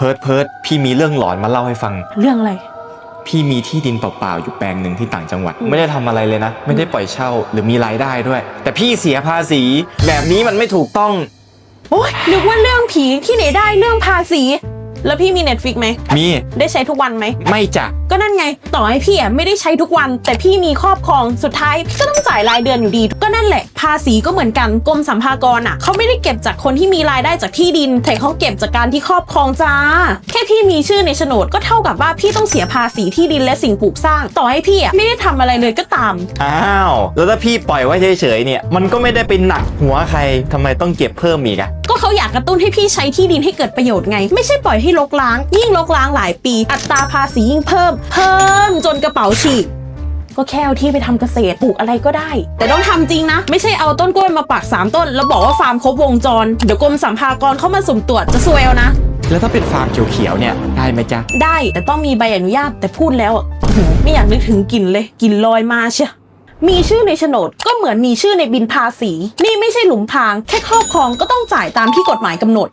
เพิร์ดเพิร์ดพี่มีเรื่องหลอนมาเล่าให้ฟัง เรื่องอะไร พี่มีที่ดินเปล่าๆอยู่แปลงหนึ่งที่ต่างจังหวัดอืมไม่ได้ทำอะไรเลยนะ ไม่ได้ปล่อยเช่าหรือมีรายได้ด้วย แต่พี่เสียภาษี แบบนี้มันไม่ถูกต้อง โอ๊ยนึกว่าเรื่องผีที่ไหนได้เรื่องภาษี แล้วพี่มี Netflix ไหม มีได้ใช้ทุกวันไหม ไม่จะก็นั่นไง ต่อให้พี่อะไม่ได้ใช้ทุกวัน แต่พี่มีครอบครองสุดท้ายพี่ก็ต้องจ่ายรายเดือนอยู่ดี ก็นั่นแหละ ภาษีก็เหมือนกันกรมสัมภากรอะเขาไม่ได้เก็บจากคนที่มีรายได้จากที่ดิน แต่เขาเก็บจากการที่ครอบครองจ้า แค่พี่มีชื่อในโฉนดก็เท่ากับว่าพี่ต้องเสียภาษีที่ดินและสิ่งปลูกสร้าง ต่อให้พี่อะไม่ได้ทำอะไรเลยก็ตาม อ้าว แล้วถ้าพี่ปล่อยไว้เฉยๆเนี่ย มันก็ไม่ได้เป็นหนักหัวใครทำไมต้องเก็บเพิ่มอีกอะก็ เขาอยากกระตุ้นให้พี่ใช้ที่ดินให้เกิดประโยชน์ไง ไม่ใช่ปล่อยให้รกร้าง ยิ่งรกร้างหลายปี อัตราภาษียิ่งเพิ่ม เพิ่มจนกระเป๋าฉีกก็แค่เอาที่ไปทำเกษตรปลูกอะไรก็ได้ แต่ต้องทำจริงนะ ไม่ใช่เอาต้นกล้วยมาปัก 3 ต้น แล้วบอกว่าฟาร์มครบวงจร เดี๋ยวกรมสัมภากรเข้ามาสุ่มตรวจจะซวยเอานะ แล้วถ้าเป็นฟาร์มเขียวๆเนี่ย ได้ไหมจ๊ะ ได้แต่ต้องมีใบอนุญาตแต่พูดแล้วอะอื้อหือไม่อยากนึกถึงกลิ่นเลยกลิ่นลอยมาเชีย มีชื่อในโฉนดก็เหมือนมีชื่อในบินภาษี นี่ไม่ใช่หลุมพราง แค่ครอบครองก็ต้องจ่ายตามที่กฎหมายกำหนด